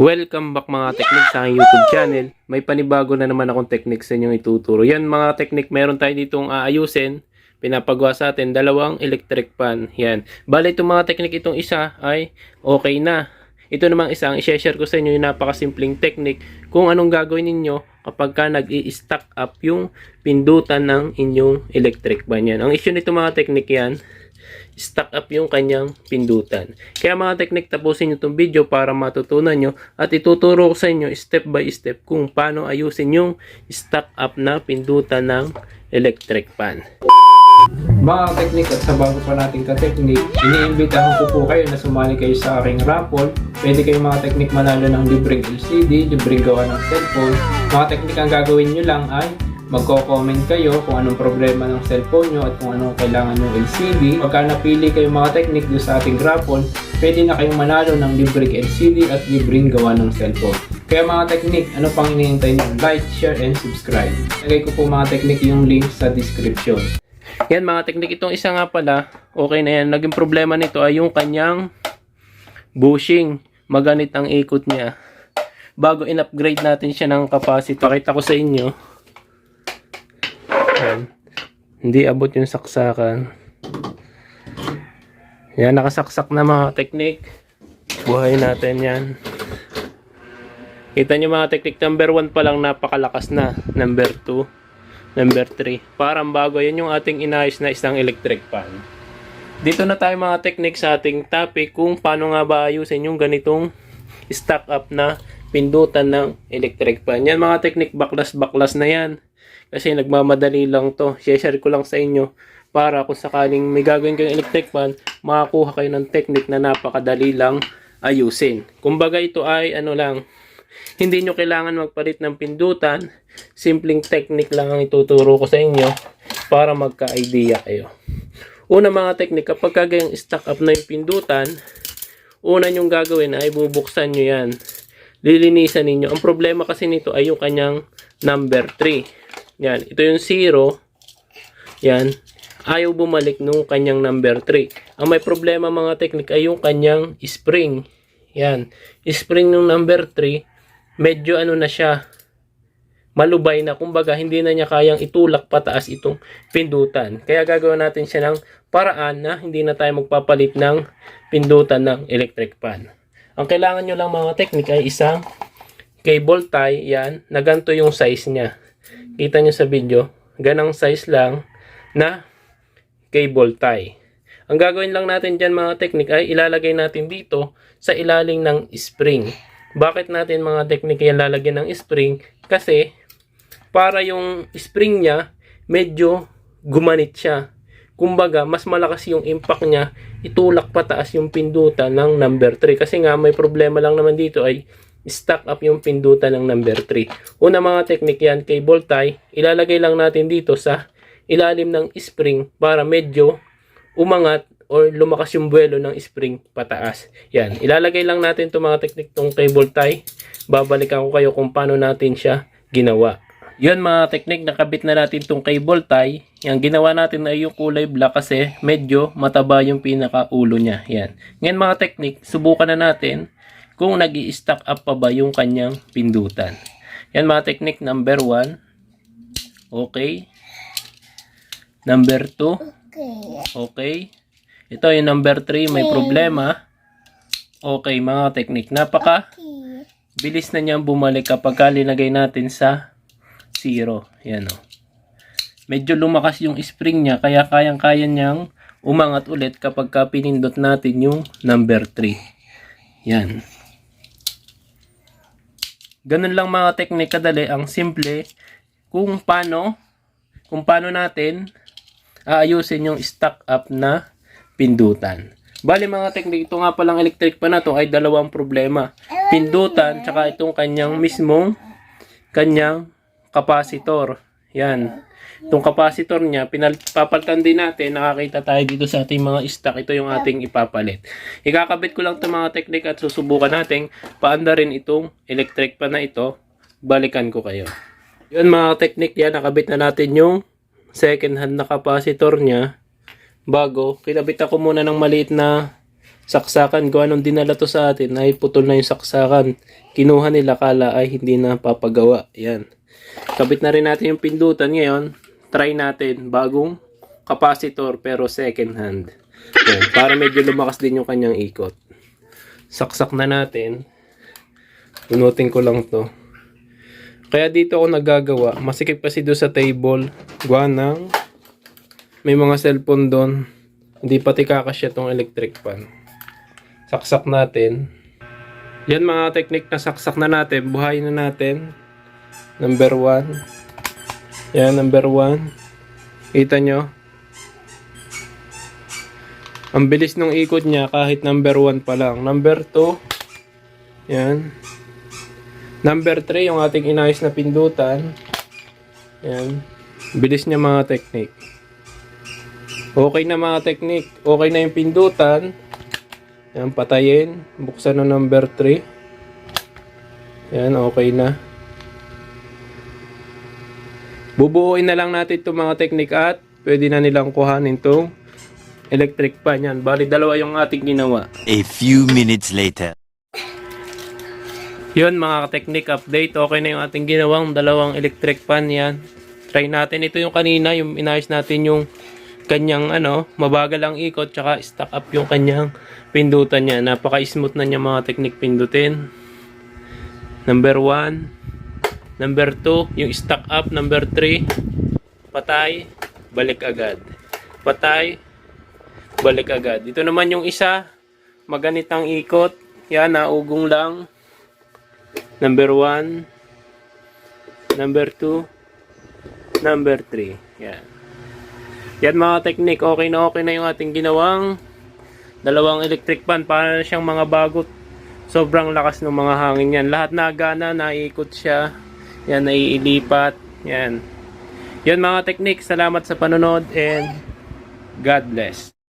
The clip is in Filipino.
Welcome back mga teknik sa aking YouTube channel. May panibago na naman akong technique sa inyong ituturo. Yan mga teknik, meron tayo ditong aayusin. Pinapagawa sa atin dalawang electric pan. Yan. Bale itong mga teknik itong isa ay okay na. Ito namang isa, ang i-share ko sa inyo yung napakasimpleng technique kung anong gagawin ninyo kapag ka nag-i-stack up yung pindutan ng inyong electric pan. Yan. Ang issue nito mga teknik yan, stack up yung kanyang pindutan. Kaya mga teknik, tapusin nyo itong video para matutunan nyo at ituturo ko sa inyo step by step kung paano ayusin yung stack up na pindutan ng electric pan. Mga teknik at sa bago pa nating ka-teknik, iniimbitahan ko po kayo na sumali kayo sa aking raffle. Pwede kayong mga teknik manalo ng libreng LCD, libreng gawa ng cellphone. Mga teknik ang gagawin nyo lang ay magko-comment kayo kung anong problema ng cellphone nyo at kung anong kailangan ng LCD. Pagka napili kayo mga teknik doon sa ating raffle, pwede na kayong manalo ng libreng LCD at libreng gawa ng cellphone. Kaya mga teknik, ano pang hinihintay nyo? Like, share, and subscribe. Lagay ko po mga teknik yung link sa description. Yan mga teknik, itong isa nga pala, okay na yan. Naging problema nito ay yung kanyang bushing. Maganit ang ikot niya. Bago in-upgrade natin siya ng capacity, pakita ko sa inyo. Hindi abot yung saksakan. Yan, nakasaksak na mga teknik. Buhay natin yan. Kita nyo mga teknik, number 1 pa lang napakalakas na. Number 2. Number 3. Parang bago, yan yung ating inayos na isang electric fan. Dito na tayo mga teknik sa ating topic kung paano nga ba ayusin yung ganitong stack up na pindutan ng electric fan. Yan mga teknik, baklas-baklas na yan. Kasi nagmamadali lang to. Share ko lang sa inyo para kung sakaling may gagawin kayong electric fan, makakuha kayo ng technique na napakadali lang ayusin. Kumbaga ito ay ano lang, hindi nyo kailangan magpalit ng pindutan. Simpleng technique lang ang ituturo ko sa inyo para magka-idea kayo. Una mga technique, kapag kagayang stack up na yung pindutan, una nyong gagawin ay bubuksan nyo yan. Lilinisan ninyo. Ang problema kasi nito ay yung kanyang number 3. Yan. Ito yung 0. Yan. Ayaw bumalik nung kanyang number 3. Ang may problema mga technique ay yung kanyang spring. Yan. Spring nung number 3, medyo ano na siya, malubay na. Kumbaga, hindi na niya kayang itulak pataas itong pindutan. Kaya gagawin natin siya ng paraan na hindi na tayo magpapalit ng pindutan ng electric fan. Ang kailangan nyo lang mga technique ay isang cable tie. Yan, na ganito yung size niya. Kita nyo sa video, ganang size lang na cable tie. Ang gagawin lang natin dyan mga technique ay ilalagay natin dito sa ilalim ng spring. Bakit natin mga technique yan lalagyan ng spring? Kasi para yung spring niya medyo gumanit siya. Kumbaga, mas malakas yung impact niya, itulak pataas yung pindutan ng number 3. Kasi nga, may problema lang naman dito ay stack up yung pindutan ng number 3. Una mga technique yan, cable tie, ilalagay lang natin dito sa ilalim ng spring para medyo umangat or lumakas yung buwelo ng spring pataas. Yan, ilalagay lang natin itong mga technique tong cable tie. Babalikan ko kayo kung paano natin siya ginawa. Yun mga technique, nakabit na natin itong cable tie. Yan, ginawa natin ay yung kulay black kasi medyo mataba yung pinakaulo niya. Yan. Ngayon mga technique, subukan na natin kung nag stack up pa ba yung kanyang pindutan. Yan mga technique, number 1. Okay. Number 2. Okay. Okay. Ito yung number 3, may problema. Okay, mga technique. Napaka Okay. bilis na niyang bumalik kapag ka linagay natin sa 0. Yan o. Medyo lumakas yung spring niya, kaya kayang-kaya niyang umangat ulit kapag ka pinindot natin yung number 3. Yan. Ganun lang mga technique kadali, ang simple kung paano kung paano natin aayusin yung stack up na pindutan. Bali mga technique, ito nga palang electric pa na to ay dalawang problema. Pindutan, tsaka itong kanyang mismong kanyang capacitor. Yan. Itong capacitor niya, pinapalitan din natin. Nakakita tayo dito sa ating mga stock. Ito yung ating ipapalit. Ikakabit ko lang itong mga technique at susubukan natin paanda rin itong electric pa na ito. Balikan ko kayo. Yun mga technique yan, nakabit na natin yung second hand na capacitor niya bago, kinabit ako muna ng maliit na saksakan. Kung anong dinala to sa atin ay putol na yung saksakan. Kinuha nila kala ay hindi na papagawa. Yan. Kabit na rin natin yung pindutan ngayon. Try natin bagong capacitor pero second hand. Yan. Para medyo lumakas din yung kanyang ikot. Saksak na natin. Punutin ko lang to. Kaya dito ako nagagawa. Masikip kasi doon sa table. Gawa may mga cellphone doon. Hindi pati kakasya tong electric fan. Saksak natin. Yan mga technique na saksak na natin. Buhayin na natin. Number 1. Yan, number 1. Kita nyo? Ang bilis ng ikot niya kahit number 1 pa lang. Number 2. Yan. Number 3, yung ating inayos na pindutan. Yan. Bilis niya mga technique. Okay na mga technique. Okay na yung pindutan. Yan, patayin. Buksan na number 3. Yan, okay na. Bubuuin na lang natin itong mga technique at pwede na nilang kuhanin itong electric pan. Yan, bali dalawa yung ating ginawa. A few minutes later. Yun mga technique update. Okay na yung ating ginawang dalawang electric fan yan. Try natin. Ito yung kanina, yung inayos natin yung kanyang ano, mabagal ang ikot tsaka stack up yung kanyang pindutan niya. Napaka-smooth na niya mga technique pindutin. Number 1. Number 2, yung stack up. Number 3, patay, balik agad. Patay, balik agad. Ito naman yung isa, maganit ang ikot. Yan, naugong lang. Number 1, number 2, number 3. Yan. Yan mga technique, okay na okay na yung ating ginawang dalawang electric fan para siyang mga bagot. Sobrang lakas ng mga hangin yan. Lahat nagana, naiikot siya. Yan, naiilipat. Yan. Yan mga technique, salamat sa panonood and God bless.